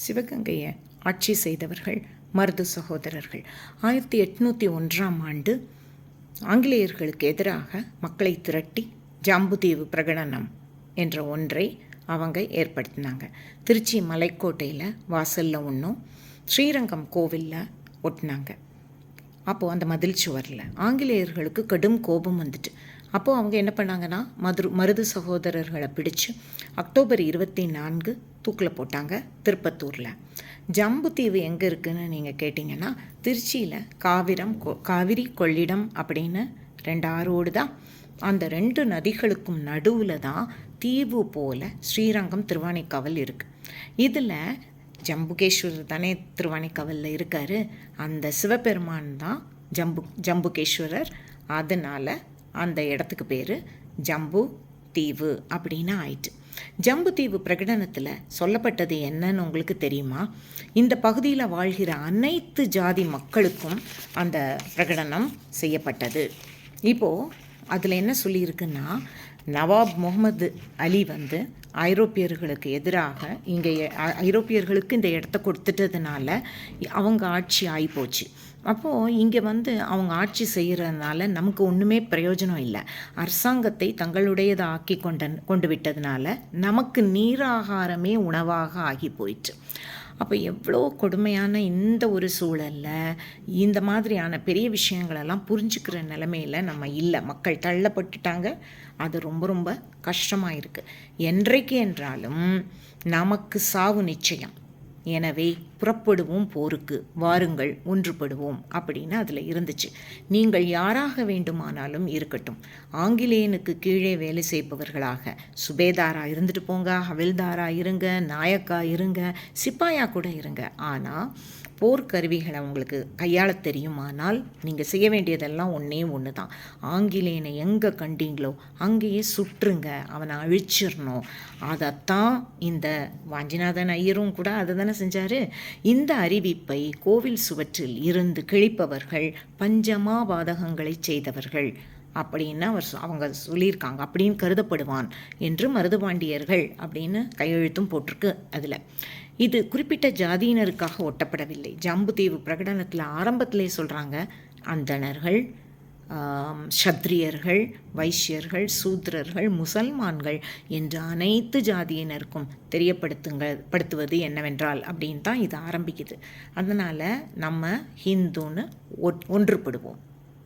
சிவகங்கையை ஆட்சி செய்தவர்கள் மருது சகோதரர்கள். ஆயிரத்தி எட்நூற்றி ஒன்றாம் ஆண்டு ஆங்கிலேயர்களுக்கு எதிராக மக்களை திரட்டி ஜாம்புதீவு பிரகடனம் என்ற ஒன்றை அவங்க ஏற்படுத்தினாங்க. திருச்சி மலைக்கோட்டையில் வாசலில் ஒன்றும் ஸ்ரீரங்கம் கோவிலில் ஒட்டினாங்க. அப்போது அந்த மதில் சுவரில் ஆங்கிலேயர்களுக்கு கடும் கோபம் வந்துட்டு. அப்போது அவங்க என்ன பண்ணாங்கன்னா மதுரு மருது சகோதரர்களை பிடிச்சு அக்டோபர் இருபத்தி நான்கு தூக்கில் போட்டாங்க திருப்பத்தூரில். ஜம்புத்தீவு எங்கே இருக்குதுன்னு நீங்கள் கேட்டிங்கன்னா திருச்சியில் காவிரம் கொ காவிரி கொள்ளிடம் அப்படின்னு ரெண்டு ஆறோடு தான். அந்த ரெண்டு நதிகளுக்கும் நடுவில் தான் தீவு போல ஸ்ரீரங்கம் திருவானைக்காவல் இருக்குது இதில் ஜம்புகேஸ்வரர் தானே திருவானைக்காவலில் இருக்கார். அந்த சிவபெருமான் தான் ஜம்பு ஜம்புகேஸ்வரர். அதனால் அந்த இடத்துக்கு பேர் ஜம்பு தீவு அப்படின்னு ஆயிட்டு. ஜம்பு தீவு பிரகடனத்தில் சொல்லப்பட்டது என்னன்னு உங்களுக்கு தெரியுமா? இந்த பகுதியில் வாழ்கிற அனைத்து ஜாதி மக்களுக்கும் அந்த பிரகடனம் செய்யப்பட்டது. இப்போது அதில் என்ன சொல்லியிருக்குன்னா நவாப் முகமது அலி வந்து ஐரோப்பியர்களுக்கு எதிராக இங்கே ஐரோப்பியர்களுக்கு இந்த இடத்த கொடுத்துட்டதுனால அவங்க ஆட்சி ஆகிப்போச்சு அப்போது இங்கே வந்து அவங்க ஆட்சி செய்கிறதுனால நமக்கு ஒன்றுமே பிரயோஜனம் இல்லை. அரசாங்கத்தை தங்களுடையதை ஆக்கி கொண்ட கொண்டு விட்டதுனால நமக்கு நீராகாரமே உணவாக ஆகி போயிட்டு. அப்போ எவ்வளோ கொடுமையான இந்த ஒரு சூழலில் இந்த மாதிரியான பெரிய விஷயங்களெல்லாம் புரிஞ்சுக்கிற நிலமையில் நம்ம இல்லை. மக்கள் தள்ளப்பட்டுட்டாங்க. அது ரொம்ப ரொம்ப கஷ்டமாக இருக்குது என்றைக்கு என்றாலும் நமக்கு சாவு நிச்சயம். எனவே புறப்படுவோம் போருக்கு வாருங்கள் ஒன்றுபடுவோம் அப்படின்னு அதில் இருந்துச்சு. நீங்கள் யாராக வேண்டுமானாலும் இருக்கட்டும். ஆங்கிலேயனுக்கு கீழே வேலை செய்பவர்களாக சுபேதாரா இருந்துட்டு போங்க ஹவில்தாரா இருங்க நாயக்கா இருங்க சிப்பாயா கூட இருங்க. ஆனால் போர்க்கருவிகளை உங்களுக்கு கையாள தெரியுமானால் நீங்கள் செய்ய வேண்டியதெல்லாம் ஒன்றே ஒன்று தான் ஆங்கிலேயனை எங்கே கண்டீங்களோ அங்கேயே சுற்றுங்க அவனை அழிச்சிடணும் அதைத்தான் இந்த வாஞ்சிநாதன் ஐயரும் கூட அதை தானே செஞ்சார்? இந்த அறிவிப்பை கோவில் சுவற்றில் இருந்து கிழிப்பவர்கள் பஞ்சமாபாதகங்களை செய்தவர்கள். அப்படின்னு அவர் அவங்க சொல்லியிருக்காங்க. அப்படின்னு கருதப்படுவான் என்று மருதுபாண்டியர்கள் அப்படின்னு கையெழுத்தும் போட்டிருக்கு அதில். இது குறிப்பிட்ட ஜாதியினருக்காக ஒட்டப்படவில்லை. ஜம்புதீவு பிரகடனத்தில் ஆரம்பத்திலே சொல்கிறாங்க அந்தணர்கள் சத்ரியர்கள் வைஷ்யர்கள் சூத்ரர்கள் முசல்மான்கள் என்ற அனைத்து ஜாதியினருக்கும் தெரியப்படுத்துங்க படுத்துவது என்னவென்றால் அப்படின்னு தான் இது ஆரம்பிக்குது. அதனால் நம்ம ஹிந்துன்னு ஒன்றுபடுவோம்.